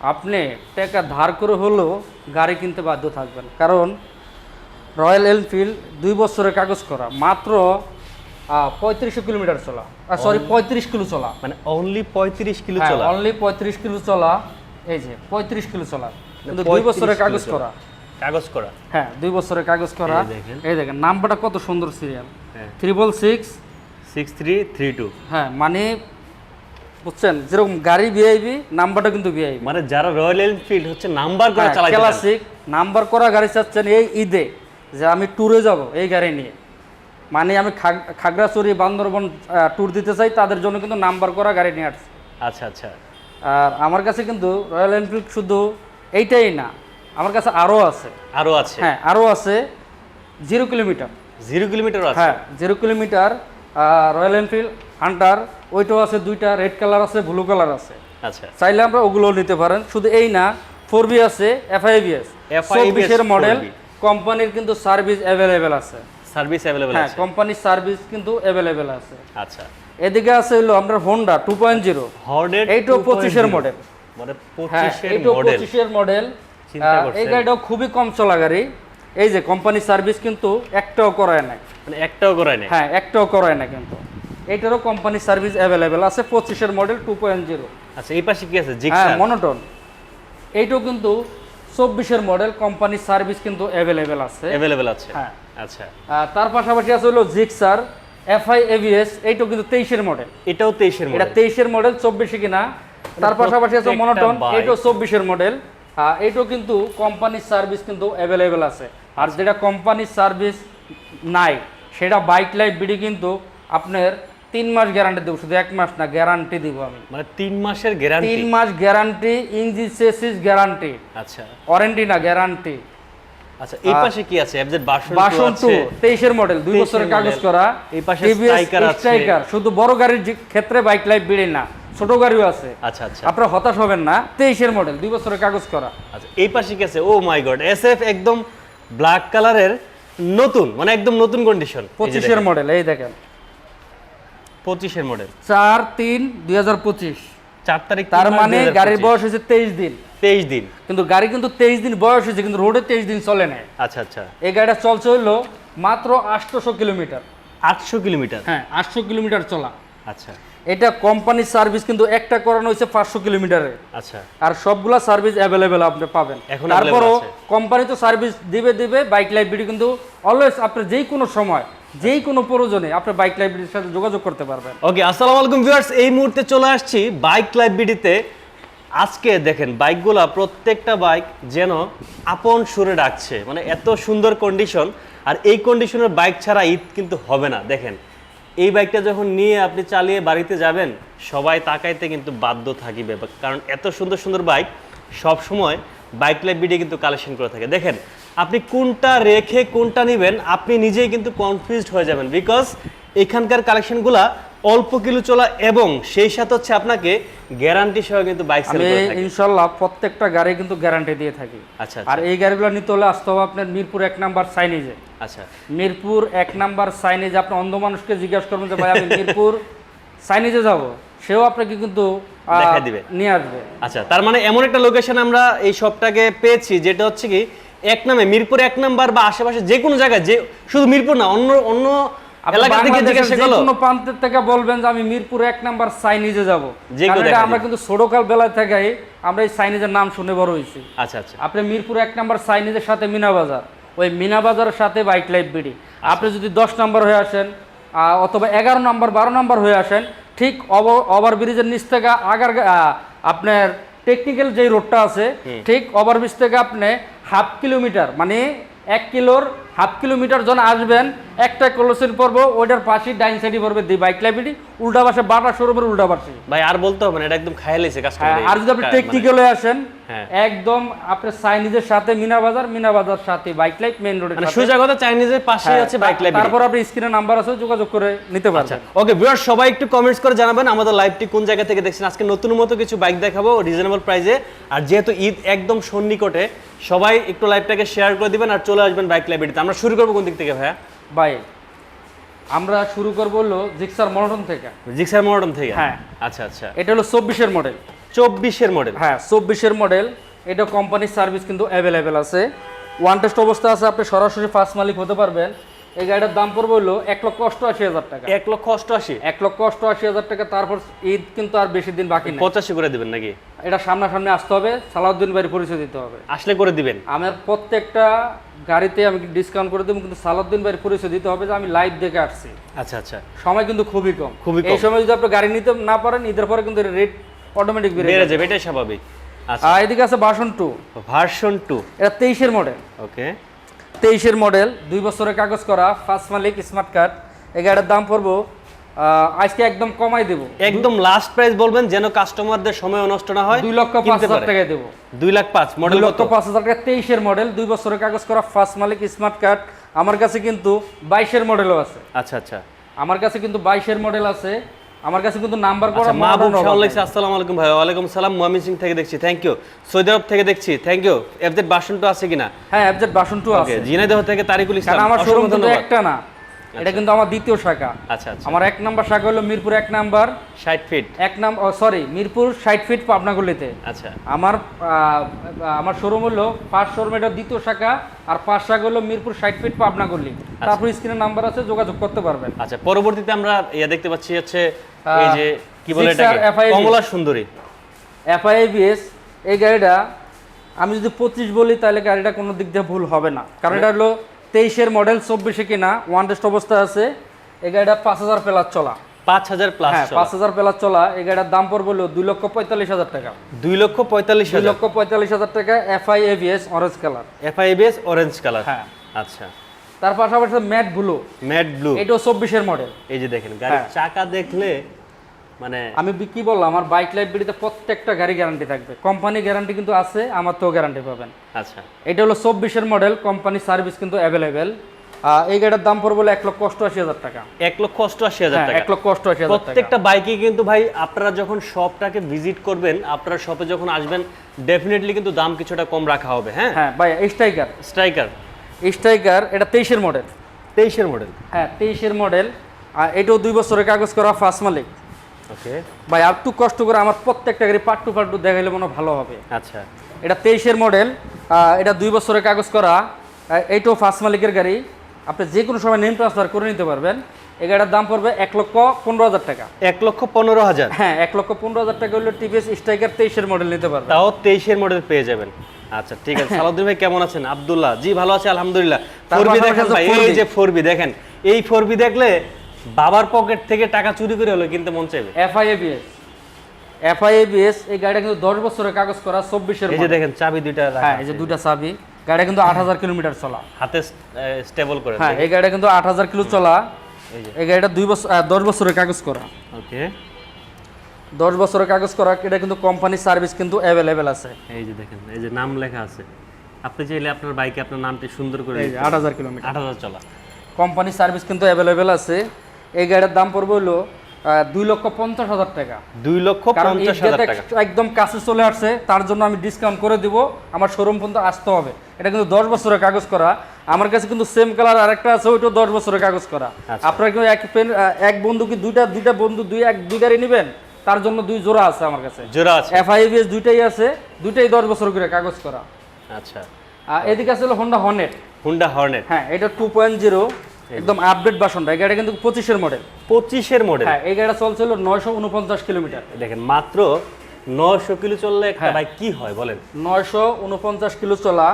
আপনি টাকা ধার করে হলেও গাড়ি কিনতে বাধ্য থাকবেন। কারণ রয়্যাল এনফিল্ড দুই বছরের কাগজ করা মাত্র পঁয়ত্রিশশো কিলোমিটার চলা। সরি পঁয়ত্রিশ কিলো চলা। মানে অনলি পঁয়ত্রিশ কিলো হ্যাঁ চলা। অনলি পঁয়ত্রিশ কিলো চলা। এই যে পঁয়ত্রিশ কিলো চলা। কিন্তু দুই 35 বছরের কাগজ করা। কাগজ করা। হ্যাঁ দুই বছরের কাগজ করা। এই দেখেন। নাম্বারটা কত সুন্দর serial triple six six three three two হ্যাঁ মানে বুঝছেন? যেরকম গাড়ি ভিআইবি নাম্বারটা কিন্তু ভিআইবি মানে যারা রয়্যাল এনফিল্ড হচ্ছে নাম্বার করে চান। ক্লাসিক নাম্বার করা গাড়ি চাচ্ছেন এই ঈদে যে আমি ট্যুরে যাব এই গাড়ি নিয়ে। মানে আমি খাগ- খাগড়াছড়ি বান্দরবন ট্যুর দিতে চাই তাদের জন্য কিন্তু নাম্বার করা গাড়ি নিয়ে আসছে। আচ্ছা আচ্ছা। আর আমার কাছে কিন্তু রয়্যাল এনফিল্ড শুধু এইটাই না আমার কাছে আরও আছে। আরও আছে? হ্যাঁ আরও আছে জিরো কিলোমিটার জিরো কিলোমিটার আছে? হ্যাঁ zero kilometre Royal Enfield Hunter ওইটাও আছে দুইটা রেড কালার আছে ব্লু কালার আছে। আচ্ছা। চাইলে আমরা ওগুলো নিতে পারেন। শুধু এই না ফোর বি আছে এফআইবিএস চব্বিশের মডেল কোম্পানির কিন্তু সার্ভিস অ্যাভেলেবেল আছে। সার্ভিস অ্যাভেলেবল হ্যাঁ কোম্পানির সার্ভিস কিন্তু অ্যাভেলেবেল আছে। আচ্ছা। এদিকে আছে হলো আমরা হোন্ডা টু পয়েন্ট জিরো এইটাও পঁচিশের মডেল মানে হ্যাঁ পঁচিশের এইটাও মডেল পঁচিশের মডেল এই। গাড়িটাও খুবই কম চলা গাড়ি এই যে কোম্পানি সার্ভিস কিন্তু একটাও করায় নাই। মানে একটাও করায় নেই। হ্যাঁ একটাও করায় না কিন্তু। এইটারও কোম্পানি সার্ভিস অ্যাভেলেবেল আছে পঁচিশের মডেল টু পয়েন্ট জিরো আচ্ছা এই পাশে কি আছে? হ্যাঁ মনোটন এইটাও কিন্তু চব্বিশের মডেল কোম্পানির সার্ভিস কিন্তু অ্যাভেলেবেল আছে। অ্যাভেলেবল আছে? হ্যাঁ। আচ্ছা। তার পাশাপাশি আছে হলো জিক্সার এফআই এভিএস এইটাও কিন্তু তেইশের মডেল এটাও তেইশের এটা তেইশের মডেল চব্বিশে কিনা? তার পাশাপাশি আছে মনোটন এইটাও চব্বিশের মডেল এইটাও কিন্তু কোম্পানির সার্ভিস কিন্তু অ্যাভেলেবেল আছে। আর যেটা কোম্পানির সার্ভিস নাই সেটা বাইক লাইফ বিডি কিন্তু আপনার তিন মাস গ্যারান্টি দেবো শুধু এক মাস না গ্যারান্টি দিব আমি। মানে তিন মাসের গ্যারান্টি তিন মাস গ্যারান্টি ইঞ্জিন সেসিস গ্যারান্টি আচ্ছা। ওয়ারেন্টি না গ্যারান্টি আচ্ছা এই পাশে কি আছে? এফজেড বাসন বাসন টু তেইশের মডেল দুই বছরের কাগজ করা। এই পাশে striker আছে। striker, শুধু বড় গাড়ির ক্ষেত্রে বাইক লাইফ বেড়ে না ছোট গাড়িও আছে। আচ্ছা আচ্ছা। আপনারা হতাশ হবেন না তেইশের মডেল দুই বছরের কাগজ করা। আচ্ছা এই পাশে কি আছে? ও মাই গড এসএফ একদম ব্ল্যাক কালারের নতুন মানে একদম নতুন কন্ডিশন পঁচিশের মডেল এই দেখেন। পঁচিশের মডেল চার তিন দুই হাজার পঁচিশ। চার তারিখ তার মানে গাড়ির বয়স হয়েছে তেইশ দিন। তেইশ দিন। কিন্তু গাড়ি কিন্তু তেইশ দিন বয়স হয়েছে কিন্তু রোডে তেইশ দিন চলে নাই। আচ্ছা আচ্ছা। এই গাড়িটা চলছে হইল মাত্র আটশোশো কিলোমিটার। আটশো কিলোমিটার? হ্যাঁ আটশো কিলোমিটার চলা। আচ্ছা। এটা কোম্পানির সার্ভিস কিন্তু একটা করানো হয়েছে পাঁচশো কিলোমিটারে। আচ্ছা। আর সবগুলা সার্ভিস অ্যাভেলেবেল আপনি পাবেন। এখন তারপরও কোম্পানি তো সার্ভিস দিবে দিবে বাইক লাইব্রেরি কিন্তু অলওয়েজ আপনার যেই কোনো সময় যেই কোনো প্রয়োজনে আপনি বাইক লাইব্রেরির সাথে যোগাযোগ করতে পারবেন। ওকে আসসালামু আলাইকুম ভিউয়ার্স এই মুহূর্তে চলে আসছি বাইক লাইভ বিডিতে আজকে দেখেন বাইকগুলা প্রত্যেকটা বাইক যেন আপন সুরে ডাকছে মানে এত সুন্দর কন্ডিশন আর এই কন্ডিশনের বাইক ছাড়া ঈদ কিন্তু হবে না। দেখেন, এই বাইকটা যখন নিয়ে আপনি চালিয়ে বাড়িতে যাবেন, সবাই তাকাইতে কিন্তু বাধ্য থাকিবে, কারণ এত সুন্দর সুন্দর বাইক সব সময় বাইক বিডি কিন্তু কালেকশন করে থাকে। দেখেন আপনি কোনটা রেখে কোনটা নেবেন আপনি নিজেই কিন্তু কনফিউজড হয়ে যাবেন। বিকজ এখানকার কালেকশনগুলা অল্প কিলো চলা এবং সেই সাথে হচ্ছে আপনাকে গ্যারান্টি সহ কিন্তু বাইক সেল আমি করে থাকে। ইনশাল্লাহ প্রত্যেকটা গাড়ি কিন্তু গ্যারান্টি দিয়ে থাকি। আচ্ছা আর এই গাড়িগুলো নিতে হলে আসতে হবে আপনার মিরপুর এক নাম্বার সাইনেজে আচ্ছা। মিরপুর এক নাম্বার সাইনেজ আপনি অন্ধ মানুষকে জিজ্ঞাসা করবেন যে ভাই আমি মিরপুর সাইনেজে যাব? সেও আপনাকে কিন্তু দেখায় দিবে। নিয়ে আসবে। আচ্ছা তার মানে এমন একটা লোকেশন আমরা এই শপটাকে পেয়েছি যেটা হচ্ছে কি এক নামে মিরপুর এক নাম্বার বা আশেপাশে যে কোনো জায়গায় যে শুধু মিরপুর না অন্য অন্য এলাকা থেকে জিজ্ঞাসা করল কোনো প্রান্তের থেকে বলবেন যে আমি মিরপুর এক নাম্বার সাইনিজে যাব। যে আমরা কিন্তু ছোটকাল বেলা থেকে আমরা এই সাইনিজের নাম শুনে বড় হয়েছি। আচ্ছা আচ্ছা। আপনি মিরপুর এক নাম্বার সাইনিজের সাথে মিনা বাজার ওই মিনা বাজারের সাথে বাইক আচ্ছা। আপনি যদি দশ নম্বর হয়ে আসেন অথবা এগারো নাম্বার বারো নম্বর হয়ে আসেন ঠিক ওভার ব্রিজের নিচ থেকে আগার আপনার টেকনিক্যাল যে রোডটা আছে ঠিক ওভারব্রিজ থেকে আপনি হাফ কিলোমিটার মানে এক কিলোর হাফ কিলোমিটার যখন আসবেন একটা ক্লোসিন পড়ব ওইটার পাশে ডাইন সাইডে পড়বে দি বাইক লাইব্রেরি উল্টা পাশে বাটা শোরুমের উল্টা পাশে। ভাই আর বলতে হবে না এটা একদম খাইয়ে লেছে হ্যাঁ, আর যদি আপনি টেকনিক্যালে আসেন হ্যাঁ। একদম আপনার চাইনিজের সাথে মিনা বাজার মিনা বাজার সাথে বাইক লাইফ মেইন মানে সাথে। সোজা কথা চাইনিজের হ্যাঁ, আছে বাইক লাইভ তারপর আপনি স্ক্রিনে নাম্বার আছে যোগাযোগ করে নিতে আচ্ছা। পারছেন ওকে ভিউয়ার সবাই একটু কমেন্টস করে জানাবেন আমাদের লাইভটি কোন জায়গা থেকে দেখছেন। আজকে নতুন মতো কিছু বাইক দেখাবো রিজনেবল প্রাইসে আর যেহেতু ঈদ একদম সন্নিকটে সবাই একটু লাইভটাকে শেয়ার করে দিবেন আর চলে আসবেন বাইক লাইব্রেরিতে আমরা শুরু করব কোন দিক থেকে ভাইয়া? ভাই আমরা শুরু করব হলো জিক্সার মডার্ন থেকে। জিক্সার মডার্ন থেকে? হ্যাঁ। আচ্ছা আচ্ছা। এটা হলো চব্বিশের মডেল চব্বিশের মডেল হ্যাঁ চব্বিশের মডেল এটা কোম্পানির সার্ভিস কিন্তু অ্যাভেলেবেল আছে। ওয়ান টেস্ট অবস্থা আছে আপনি সরাসরি ফার্স্ট মালিক হতে পারবেন। এই গাড়িটার দাম পড়বে হলো এক লক্ষ অষ্টআশি হাজার টাকা। এক লক্ষ অষ্টআশি? এক লক্ষ অষ্টআশি হাজার টাকা তারপর ঈদ কিন্তু আর বেশি দিন বাকি নেই। পঁচাশি করে দিবেন নাকি? এটা সামনাসামনি আসতে হবে সালাউদ্দিন ভাইয়ের পরিচয় দিতে হবে। আসলে করে দিবেন। আমার প্রত্যেকটা গাড়িতে আমি ডিসকাউন্ট করে দেবো কিন্তু সালাউদ্দিন ভাইয়ের পরিচয় দিতে হবে যে আমি লাইভ দেখে আসছি। আচ্ছা আচ্ছা। সময় কিন্তু খুবই কম। খুবই এই। সময় যদি আপনি গাড়ি নিতে না পারেন ঈদের পরে কিন্তু রেট অটোমেটিক বেড়ে যাবে। এটাই স্বাভাবিক। আচ্ছা। আর এদিকে আছে বাসন টু ভার্সন টু এটা তেইশের মডেল ওকে তেইশের মডেল দুই বছরের কাগজ করা ফার্স্ট মালিক স্মার্ট কার্ড এই গাড়ির দাম পড়ব আজকে একদম কমাই দেবো। একদম লাস্ট প্রাইস বলবেন যেন কাস্টমারদের সময় নষ্ট না হয় দুই লক্ষ পাঁচ হাজার। টাকায় দেবো। দুই লাখ পাঁচ মডেল লক্ষ পাঁচ হাজার টাকা তেইশের মডেল দুই বছরের কাগজ করা ফার্স্ট মালিক স্মার্ট কার্ড আমার কাছে কিন্তু বাইশের মডেলও আছে। আচ্ছা আচ্ছা। আমার কাছে কিন্তু বাইশের মডেল আছে। আমার কাছে কিন্তু নাম্বার করা আচ্ছা মাহবুব model শাহ অভাব আসসালামু আলাইকুম ভাই ওয়ালাইকুম সালাম ময়মন সিং থেকে দেখছি থ্যাংক ইউ সৌদি আরব থেকে দেখছি থ্যাংক ইউ এফজেড বাসন তো আছে কিনা? হ্যাঁ অ্যাবজেট বাসন টু আছে। জিনাইদহ থেকে তারিকুল ইসলাম আমার শোরুম কিন্তু একটা না এটা কিন্তু আমার দ্বিতীয় শাখা। আচ্ছা আচ্ছা। আমার এক নাম্বার শাখা হলো মিরপুর এক নাম্বার। 60 ফিট এক নাম্বার সরি মিরপুর ষাট ফিট পাবনাগুলিতে। আচ্ছা। আমার আমার শোরুম হলো ফার্স্ট শোরুম এটা দ্বিতীয় শাখা আর পাঁচ শাখা হলো মিরপুর ষাট ফিট পাবনাগুলি। তারপর স্ক্রিনের নাম্বার আছে যোগাযোগ করতে পারবেন। আচ্ছা পরবর্তীতে আমরা ইয়া দেখতে পাচ্ছি হচ্ছে এই যে কি বলে এটাকে? কমলা সুন্দরী। এফআইবিএস এই গাড়িটা আমি যদি পঁচিশ বলি তাহলে গাড়িটা কোনো দিক দিয়ে ভুল হবে না। কারণ এটা হলো তেইশের মডেল চব্বিশে কিনা ওয়ান টেস্ট অবস্থা আছে। এই গাড়িটা পাঁচ হাজার প্লাস চলা। পাঁচ হাজার প্লাস হ্যাঁ পাঁচ হাজার প্লাস চলা। এই গাড়িটার দাম পড়বে হলো দুই লক্ষ পঁয়তাল্লিশ হাজার টাকা। দুই লক্ষ পঁয়তাল্লিশ দুই লক্ষ পঁয়তাল্লিশ হাজার টাকা FI ABS orange colour FI ABS orange colour হ্যাঁ। আচ্ছা। তার পাশাপাশি ম্যাট ব্লু ম্যাট ব্লু এটাও চব্বিশের মডেল এই যে দেখেন গাড়ির হ্যাঁ। চাকা দেখলে মানে আমি কি বললাম আমার বাইক লাইব্রেরিতে প্রত্যেকটা গাড়ি গ্যারান্টি থাকবে। কোম্পানি গ্যারান্টি কিন্তু আছে আমার তো গ্যারান্টি পাবেন। আচ্ছা। এটা হলো চব্বিশের মডেল কোম্পানি সার্ভিস কিন্তু অ্যাভেলেবেল এই গাড়ির দাম পড়বে হলো এক লক্ষ অষ্টআশি হাজার টাকা। এক লক্ষ অষ্টআশি হাজার হ্যাঁ টাকা। এক লক্ষ অষ্টআশি হাজার প্রত্যেকটা বাইকে কিন্তু ভাই আপনারা যখন শপটাকে ভিজিট করবেন আপনারা শপে যখন আসবেন ডেফিনেটলি কিন্তু দাম কিছুটা কম রাখা হবে হ্যাঁ? হ্যাঁ ভাই স্ট্রাইকার স্ট্রাইকার স্ট্রাইকার এটা তেইশের মডেল তেইশের মডেল হ্যাঁ তেইশের মডেল আর এটাও দুই বছরের কাগজ করা ফার্স্ট মালিক। ওকে। ভাই আর একটু কষ্ট করে আমার প্রত্যেকটা গাড়ি পার্ট টু পার্ট দেখাইলে মনে ভালো হবে। আচ্ছা। এটা তেইশের মডেল এটা দুই বছরের কাগজ করা। এইটাও ফার্স্ট মালিকের গাড়ি। আপনি যে কোনো সময় নেম ট্রান্সফার করে নিতে পারবেন। এই গাড়ির দাম পড়বে এক লক্ষ পনেরো হাজার টাকা। এক লক্ষ পনেরো হাজার? হ্যাঁ এক লক্ষ পনেরো হাজার টাকা হলে টিভিএস স্ট্রাইকার তেইশের মডেল নিতে পারবেন তাও তেইশের মডেল পেয়ে যাবেন। আচ্ছা ঠিক আছে। সালাউদ্দিন ভাই কেমন আছেন? আব্দুল্লাহ জি ভালো আছে আলহামদুলিল্লাহ। দেখেন ভাই এই যে দেখেন এই দেখলে বাবার পকেট থেকে টাকা চুরি করে হলো কিনতে মন চাইবে। এফআইএবিএস এফআইএবিএস এই গাড়িটা কিন্তু দশ বছরের কাগজ করা চব্বিশের এই যে দেখেন চাবি দুইটা হ্যাঁ এই যে। দুইটা চাবি। গাড়িটা কিন্তু আট হাজার কিলোমিটার চলা। হাতে স্টেবল করে হ্যাঁ এই গাড়িটা কিন্তু আট হাজার কিলো চলা। এই গাড়িটা দুই বছর দশ বছরের কাগজ করা। ওকে। দশ বছরের কাগজ করা এটা কিন্তু কোম্পানির সার্ভিস কিন্তু অ্যাভেলেবেল আছে। এই যে দেখেন এই যে নাম লেখা আছে। আপনি চাইলে আপনার বাইকে আপনার নামটি সুন্দর করে আট হাজার কিলোমিটার। আট হাজার চলা। কোম্পানির সার্ভিস কিন্তু অ্যাভেলেবেল আছে। এই গাড়ির দাম পড়বে হলো দুই লক্ষ পঞ্চাশ হাজার টাকা। দুই লক্ষ পঞ্চাশ হাজার টাকা। একদম কাছে চলে আসছে তার জন্য আমি ডিসকাউন্ট করে দিব আমার শোরুম পর্যন্ত আসতে হবে। এটা কিন্তু দশ বছরের কাগজ করা। আমার কাছে কিন্তু সেম কালার আরেকটা আছে ওইটাও দশ বছরের কাগজ করা। আচ্ছা। আপনারা কিন্তু এক পেন এক বন্ধু কি দুইটা দুইটা বন্ধু দুই এক দুই গাড়ি নেবেন তার জন্য দুই জোড়া আছে আমার কাছে। জোড়া আছে। এফআইবিএস দুইটাই আছে দুইটাই দশ বছর করে কাগজ করা। আচ্ছা। আর এদিকে আছে হলো হোন্ডা হর্নেট হুন্ডা হর্নেট হ্যাঁ এটা টু পয়েন্ট জিরো একদম আপডেট বাসনটা এই গাড়িটা কিন্তু পঁচিশের মডেল পঁচিশের মডেল হ্যাঁ এই গাড়িটা চলছিল নয়শো উনপঞ্চাশ কিলোমিটার। দেখেন মাত্র নয়শো কিলো চললে একটা হ্যাঁ। বাইক কি হয় বলেন? নয়শো উনপঞ্চাশ কিলো চলা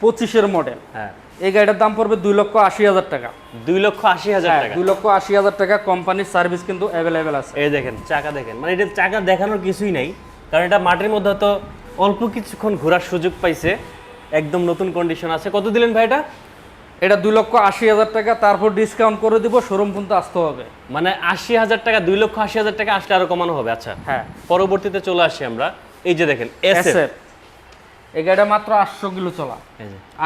পঁচিশের মডেল হ্যাঁ। এই গাড়িটার দাম পড়বে দুই লক্ষ আশি হাজার টাকা। দুই লক্ষ আশি হাজার হ্যাঁ টাকা। দুই লক্ষ আশি হাজার টাকা কোম্পানির সার্ভিস কিন্তু অ্যাভেলেবেল আছে। এই দেখেন চাকা দেখেন। মানে এটা চাকা দেখানোর কিছুই নাই কারণ এটা মাটির মধ্যে তো অল্প কিছুক্ষণ ঘোরার সুযোগ পাইছে। একদম নতুন কন্ডিশন আছে। কত দিলেন ভাই এটা? এটা দুই লক্ষ আশি হাজার টাকা তারপর ডিসকাউন্ট করে দিব শোরুম পর্যন্ত আসতে হবে। মানে আশি হাজার টাকা দুই লক্ষ আশি হাজার টাকা আসলে আরও কমানো হবে। আচ্ছা হ্যাঁ। পরবর্তীতে চলে আসি আমরা। এই যে দেখেন এস এই গাড়িটা মাত্র আটশো কিলো চলা।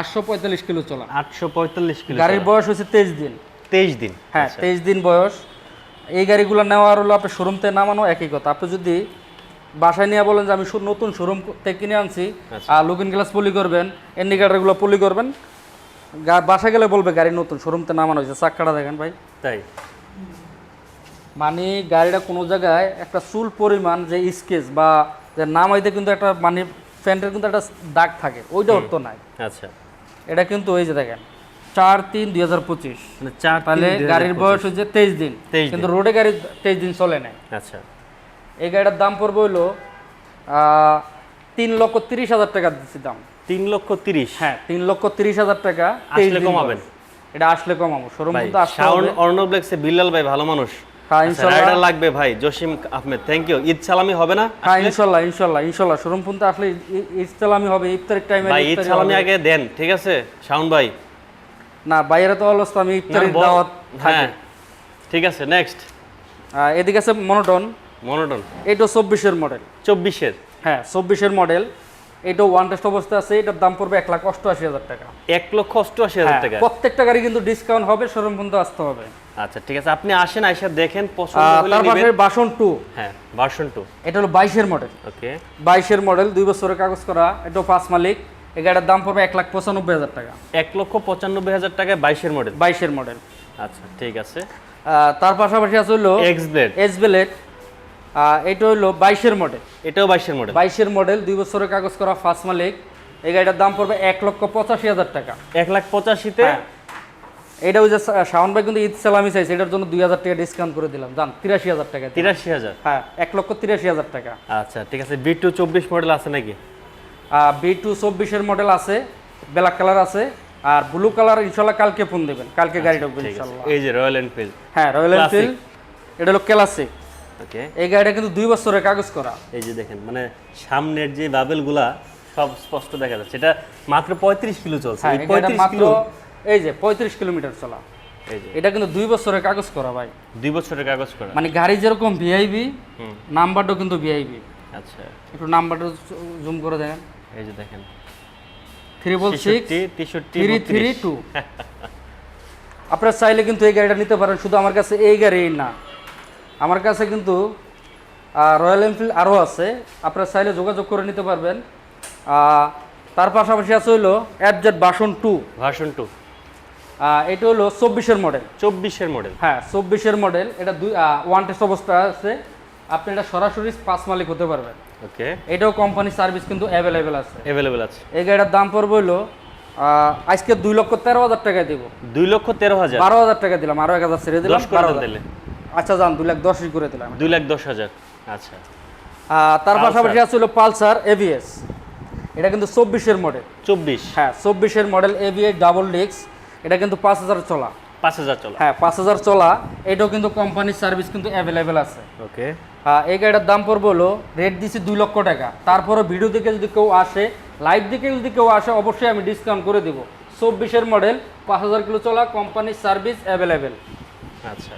আটশো পঁয়তাল্লিশ কিলো চলা। আটশো পঁয়তাল্লিশ কিলো গাড়ির বয়স হচ্ছে তেইশ দিন। তেইশ দিন। হ্যাঁ আচ্ছা। তেইশ দিন বয়স। এই গাড়িগুলো নেওয়ার হলো আপনি শোরুম থেকে নামানো একই কথা। আপনি যদি বাসায় নিয়ে বলেন যে আমি নতুন শোরুম থেকে কিনে আনছি। আর লুকিং গ্লাস পলি করবেন ইন্ডিকেটারগুলো পলি করবেন বাসায় গেলে বলবে গাড়ি নতুন শোরুম থেকে নামানো হয়েছে। চাক্কাটা দেখেন ভাই। তাই? মানে গাড়িটা কোনো জায়গায় একটা চুল পরিমাণ যে স্কেচ বা যে নামাইতে কিন্তু একটা মানে প্যান্টের কিন্তু একটা দাগ থাকে ওইটা ওর তো নাই। আচ্ছা। এটা কিন্তু ওই যে দেখেন চার তিন দুই হাজার পঁচিশ। মানে তাহলে গাড়ির বয়স হচ্ছে তেইশ দিন। কিন্তু রোডে গাড়ি তেইশ দিন চলে নাই। আচ্ছা। এই গাড়িটার দাম পড়বে হলো আহ, তিন লক্ষ তিরিশ হাজার টাকা দিচ্ছি দাম। তিন লক্ষ তিরিশ? হ্যাঁ তিন লক্ষ তিরিশ হাজার টাকা আসলে 23 দিন কমাবেন? এটা আসলে কমাবো শোরুম কিন্তু শাওন হবে। বিল্লাল ভাই ভালো মানুষ। রাইডার লাগবে ভাই জসিম আহমেদ থ্যাংক ইউ ঈদ সালামি হবে না? হ্যাঁ শোরুম আসলে ই- ইফতালামি হবে ইফতারের টাইমে ভাই ঈদ সালামি আগে দেন ঠিক আছে? শাওন ভাই। না বাইরে তো অলস আমি ইফতারের দাওয়াত হ্যাঁ ঠিক আছে নেক্সট এদিকে আছে মনোটন মনোটন এটা চব্বিশের মডেল চব্বিশের? হ্যাঁ চব্বিশের মডেল এটা ওয়ান টেস্ট অবস্থা আছে এটার দাম পড়বে এক লাখ অষ্টআশি হাজার টাকা। এক লক্ষ অষ্টআশি হাজার হ্যাঁ, টাকা। প্রত্যেকটা গাড়ি কিন্তু ডিসকাউন্ট হবে শোরুম পর্যন্ত আসতে হবে। আচ্ছা ঠিক আছে আপনি আসেন আইসা দেখেন পছন্দ হলে তার পাশে নিবেন। বাসন টু হ্যাঁ ভার্সন টু এটা হলো বাইশের মডেল ওকে বাইশের মডেল দুই বছরের কাগজ করা এটা পাঁচ মালিক। এই গাড়ির দাম পড়বে এক লাখ পঁচানব্বই হাজার টাকা। এক লক্ষ পঁচানব্বই হাজার টাকায় বাইশের মডেল বাইশের মডেল আচ্ছা ঠিক আছে। তার পাশাপাশি আছে হলো এক্স ব্লেড এস বেলেট এটা হলো বাইশের মডেল এটাও বাইশের মডেল বাইশের মডেল দুই বছরের কাগজ করা ফার্স্ট মালিক। এই গাড়িটার দাম পড়বে এক লক্ষ পঁচাশি হাজার টাকা। এক লাখ পঁচাশিতে? হ্যাঁ। এটা ওই যে শাওন ভাই কিন্তু ঈদ সালামি চাইছে এটার জন্য দুই হাজার টাকা ডিসকাউন্ট করে দিলাম। জান তিরাশি হাজার টাকা তিরাশি হাজার? হ্যাঁ এক লক্ষ তিরাশি হাজার টাকা। আচ্ছা ঠিক আছে বি টু চব্বিশ মডেল আছে নাকি? বি টু চব্বিশের মডেল আছে ব্ল্যাক কালার আছে আর ব্লু কালার ইনশাল্লাহ কালকে ফোন দেবেন কালকে গাড়ি ঢুকবে ইনশাল্লাহ। এই যে রয়্যাল এনফিল্ড হ্যাঁ রয়্যাল এনফিল্ড এটা হলো ক্লাসিক ওকে এই গাড়িটা কিন্তু দুই বছরের কাগজ করা। এই যে দেখেন মানে সামনের যে বাবেলগুলা সব স্পষ্ট দেখা যাচ্ছে। এটা মাত্র পঁয়ত্রিশ কিলো চলছে। হ্যাঁ পঁয়ত্রিশ মাত্র কিলো এই যে পঁয়ত্রিশ কিলোমিটার চলা। এই যে। এটা কিন্তু দুই বছরের কাগজ করা ভাই। দুই বছরের কাগজ করা। মানে গাড়ি যেরকম ভিআইবি নাম্বারটাও কিন্তু ভিআইবি আচ্ছা। একটু নাম্বারটা জুম করে দেখেন। এই যে দেখেন। ট্রিপল সিক্স তেষট্টি থ্রি থ্রি টু আপনারা চাইলে কিন্তু এই গাড়িটা নিতে পারেন শুধু আমার কাছে এই গাড়ি না। আমার কাছে কিন্তু রয়্যাল এনফিল্ড আরও আছে। আপনারা চাইলে যোগাযোগ করে নিতে পারবেন। তার পাশাপাশি আছে হইল অ্যাপজেট বাসন টু ভার্সন টু এটা হলো চব্বিশের মডেল চব্বিশের মডেল হ্যাঁ চব্বিশের মডেল এটা দুই ওয়ান টেস্ট অবস্থা আছে। আপনি এটা সরাসরি পাঁচ মালিক হতে পারবেন। ওকে। এটাও কোম্পানি সার্ভিস কিন্তু অ্যাভেলেবেল আছে। অ্যাভেলেবেল আছে। এই গাড়িটার দাম পড়বে হলো আজকে দুই লক্ষ তেরো হাজার টাকা দিব। দুই লক্ষ তেরো হাজার। বারো হাজার টাকা দিলাম আরও এক হাজার ছেড়ে দিলাম বারো হাজার। তাহলে। আচ্ছা যান দুই লাখ দশই করে দিলাম। দুই লাখ দশ হাজার। আচ্ছা। তার পাশাপাশি আছে হলো পালসার এভিএস এটা কিন্তু চব্বিশের মডেল চব্বিশ। হ্যাঁ চব্বিশের মডেল এভিএস ডাবল ডিক্স এটা কিন্তু পাঁচ হাজার চলা। পাঁচ হাজার চলা। হ্যাঁ পাঁচ হাজার চলা। এটাও কিন্তু কোম্পানির সার্ভিস কিন্তু অ্যাভেলেবেল আছে। ওকে আহ, এই গাড়িটার দাম পড়বে হলো রেট দিছি দুই লক্ষ টাকা। তারপরে ভিডিও দেখে যদি কেউ আসে লাইভ দেখে যদি কেউ আসে অবশ্যই আমি ডিসকাউন্ট করে দেবো। চব্বিশের মডেল পাঁচ হাজার কিলো চলা কোম্পানির সার্ভিস অ্যাভেলেবেল আচ্ছা।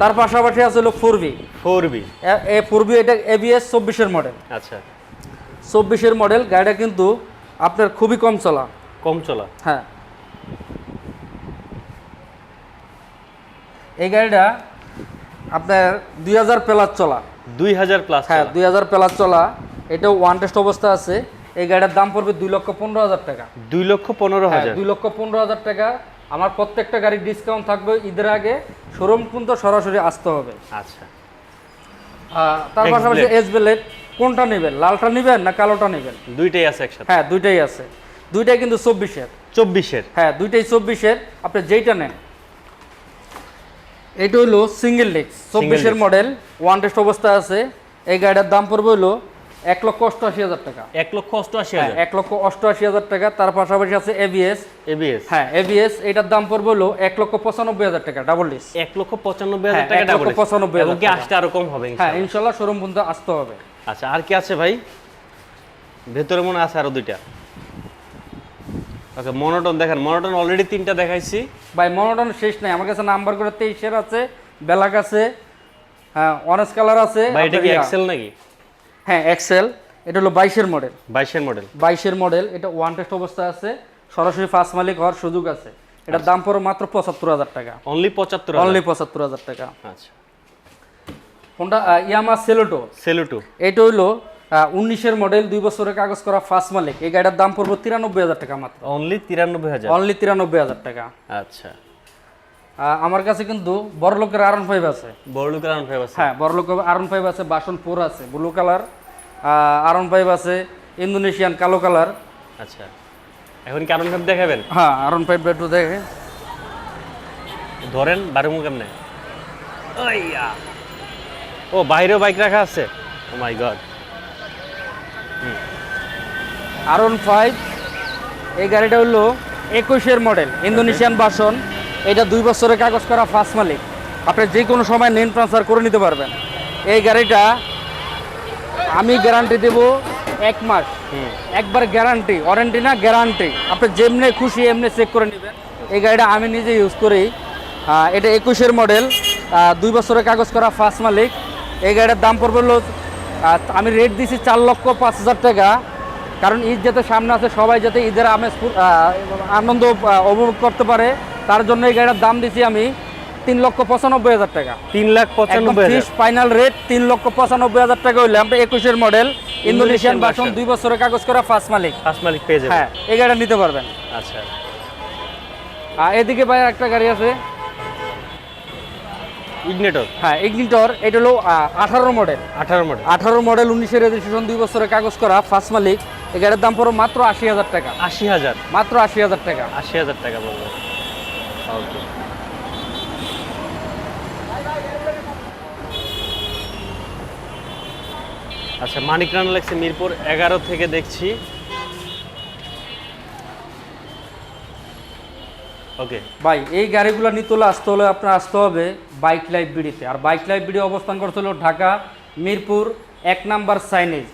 তার পাশাপাশি আছে হলো four B four B A four B এটা এবিএস চব্বিশের মডেল আচ্ছা। চব্বিশের মডেল গাড়িটা কিন্তু আপনার খুবই কম চলা। কম চলা। হ্যাঁ। এই গাড়িটা আপনার দুই হাজার প্লাস চলা। দুই হাজার প্লাস হ্যাঁ দুই হাজার প্লাস চলা। এটাও ওয়ান টেস্ট অবস্থা আছে। এই গাড়িটার দাম পড়বে দুই লক্ষ পনেরো হাজার টাকা। দুই লক্ষ পনেরো হ্যাঁ হাজার। দুই লক্ষ পনেরো হাজার টাকা। আমার প্রত্যেকটা গাড়ির ডিসকাউন্ট থাকবে ঈদের আগে। শোরুম কিন্তু সরাসরি আসতে হবে। আচ্ছা। তার পাশাপাশি এস বেলেট কোনটা নেবেন? লালটা নেবেন না কালোটা নেবেন? দুইটাই আছে একসাথে। হ্যাঁ দুইটাই আছে। দুইটাই কিন্তু চব্বিশের। চব্বিশের। হ্যাঁ দুইটাই চব্বিশের। আপনি যেইটা নেন এটা হলো সিঙ্গেল ডিস্ক চব্বিশের মডেল ওয়ান টেস্ট অবস্থা আছে। এই গাড়িটার দাম পড়বে হলো এক লক্ষ অষ্টআশি হাজার টাকা। এক লক্ষ অষ্টআশি হ্যাঁ হাজার। এক লক্ষ অষ্টআশি হাজার টাকা তার পাশাপাশি আছে এবিএস এবিএস হ্যাঁ এবিএস এটার দাম পড়বে হলো এক লক্ষ পঁচানব্বই হাজার টাকা ডাবল ডিস এক লক্ষ পঁচানব্বই হাজার হ্যাঁ, টাকা ডাবল পঁচানব্বই হাজার কি। আসতে আরও কম হবে হ্যাঁ ইনশাআল্লাহ। ইনশাল্লাহ শোরুম পর্যন্ত আসতে হবে। আচ্ছা আর কি আছে ভাই? ভেতরে মনে আছে আরও দুইটা। ওকে মনোটন দেখেন মনোটন অলরেডি তিনটা দেখাইছি। ভাই মনোটন শেষ নাই। আমার কাছে নাম্বার করে তেইশের আছে ব্ল্যাক আছে হ্যাঁ অরেঞ্জ কালার আছে ভাই এটা কি এক্সেল নাকি? হ্যাঁ এক্সেল এটা হলো বাইশের মডেল বাইশের মডেল বাইশের মডেল এটা ওয়ান টেস্ট অবস্থা আছে সরাসরি ফার্স্ট মালিক হওয়ার সুযোগ আছে। এটার দাম পড়ো মাত্র পঁচাত্তর হাজার টাকা। অনলি পঁচাত্তর অনলি পঁচাত্তর হাজার টাকা। আচ্ছা। কোনটা ইয়ামা সেলোটো সেলুটু এটা হইল উনিশের মডেল দুই বছরের কাগজ করা ফার্স্ট মালিক। এই গাড়িটার দাম পড়ব তিরানব্বই হাজার টাকা মাত্র। অনলি তিরানব্বই হাজার? অনলি তিরানব্বই হাজার টাকা। আচ্ছা। আমার কাছে কিন্তু বড় লোকের আরন ফাইভ আছে। বড় লোকের আনফাইভ আছে? হ্যাঁ বড় লোকের আরন ফাইভ আছে বাসন ফোর আছে ব্লু কালার আরন ফাইভ আছে ইন্দোনেশিয়ান কালো কালার আচ্ছা। এখন কি আরন ফাইভ দেখাবেন? হ্যাঁ আরন ফাইভ একটু দেখে। ধরেন বারুমু কেমনে? ও বাইরেও বাইক রাখা আছে? ও মাই গড আরন ফাইভ এই গাড়িটা হলো একুশের মডেল ইন্দোনেশিয়ান বাসন এটা দুই বছরের কাগজ করা ফার্স্ট মালিক। আপনি যে কোনো সময় নেন ট্রান্সফার করে নিতে পারবেন। এই গাড়িটা আমি গ্যারান্টি দেব এক মাস। একবার গ্যারান্টি ওয়ারেন্টি না গ্যারান্টি আপনি যেমনি খুশি এমনি চেক করে নেবেন। এই গাড়িটা আমি নিজে ইউজ করি। এটা একুশের মডেল দুই বছরের কাগজ করা ফার্স্ট মালিক। এই গাড়িটার দাম পড়বে হলো আহ, আমি রেট দিছি চার লক্ষ পাঁচ হাজার টাকা। কারণ ঈদ যাতে সামনে আছে সবাই যাতে ঈদের আমেজ আনন্দ উপভোগ করতে পারে তার জন্য এই গাড়িটার দাম দিছি আমি তিন লক্ষ পঁচানব্বই হাজার টাকা। তিন লাখ পঁচানব্বই ফাইনাল রেট তিন লক্ষ পঁচানব্বই হাজার টাকা হইলে। আমরা একুশের মডেল ইন্দোনেশিয়ান বাসন দুই বছরের কাগজ করা ফার্স্ট মালিক। ফার্স্ট মালিক পেয়ে যাবেন। হ্যাঁ এই গাড়িটা নিতে পারবেন। আচ্ছা। আর এদিকে ভাই একটা গাড়ি আছে। ইগনেটর হ্যাঁ ইগনিটর এটা হলো আঠারো মডেল আঠারো মডেল আঠারো মডেল উনিশের রেজিস্ট্রেশন দুই বছরের কাগজ করা ফার্স্ট মালিক। এই গাড়ির দাম পড়ো মাত্র আশি হাজার টাকা। আশি হাজার? মাত্র আশি হাজার টাকা। আশি হাজার টাকা বলব ওকে আচ্ছা মানিক রানা লাগছে মিরপুর এগারো থেকে দেখছি। ওকে ভাই এই গাড়িগুলো নিতে হলে আসতে হলে আপনার আসতে হবে বাইক লাইফ বিডিতে আর বাইক লাইফ বিডি অবস্থান করতে হলো ঢাকা মিরপুর এক নাম্বার সাইনেজ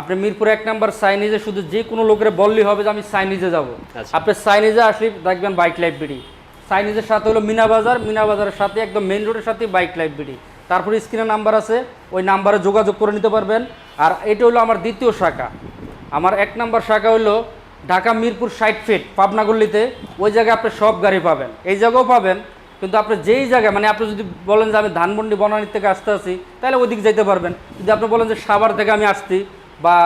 আপনি মিরপুর এক নাম্বার সাইনেজে শুধু যে কোনো লোকের বললেই হবে যে আমি সাইনেজে যাব। আচ্ছা। আপনি সাইনেজে আসলে দেখবেন বাইক বিডি সাইনেজের সাথে হলো মিনা বাজার মিনা বাজারের সাথে একদম মেন রোডের সাথে বাইক বিডি তারপরে স্ক্রিনে নাম্বার আছে ওই নাম্বারে যোগাযোগ করে নিতে পারবেন। আর এটা হলো আমার দ্বিতীয় শাখা। আমার এক নাম্বার শাখা হলো ঢাকা মিরপুর ষাট ফিট পাবনা গল্লিতে ওই জায়গায় আপনি সব গাড়ি পাবেন। এই জায়গাও পাবেন, কিন্তু আপনি যেই জায়গায় মানে আপনি যদি বলেন যে আমি ধানমন্ডি বনানীর থেকে আসতে আসি তাহলে ওইদিক যেতে পারবেন। যদি আপনি বলেন যে সাভার থেকে আমি আসছি, বা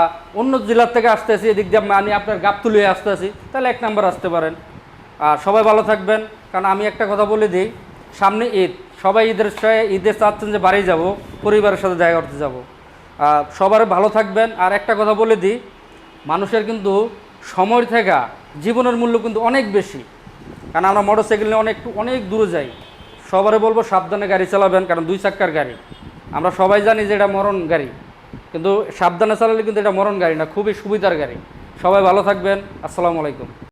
অন্য জেলার থেকে আসতে আসি এদিক দিয়ে আমি আপনার গাবতুলি আসতে আসি তাহলে এক নাম্বার আসতে পারেন। আর সবাই ভালো থাকবেন, কারণ আমি একটা কথা বলে দিই, সামনে ঈদ, সবাই ঈদের ঈদে চাচ্ছেন যে বাড়ি যাব, পরিবারের সাথে দেখা করতে যাব। সবার ভালো থাকবেন, আর একটা কথা বলে দিই, মানুষের কিন্তু সময় থেকে জীবনের মূল্য কিন্তু অনেক বেশি। কারণ আমরা মোটরসাইকেল নিয়ে অনেক অনেক দূরে যাই। সবারে বলব সাবধানে গাড়ি চালাবেন, কারণ দুই চাক্কার গাড়ি। আমরা সবাই জানি যে এটা মরণ গাড়ি। কিন্তু সাবধানে চালালে কিন্তু এটা মরণ গাড়ি না, খুবই সুবিধার গাড়ি। সবাই ভালো থাকবেন। আসসালামু আলাইকুম।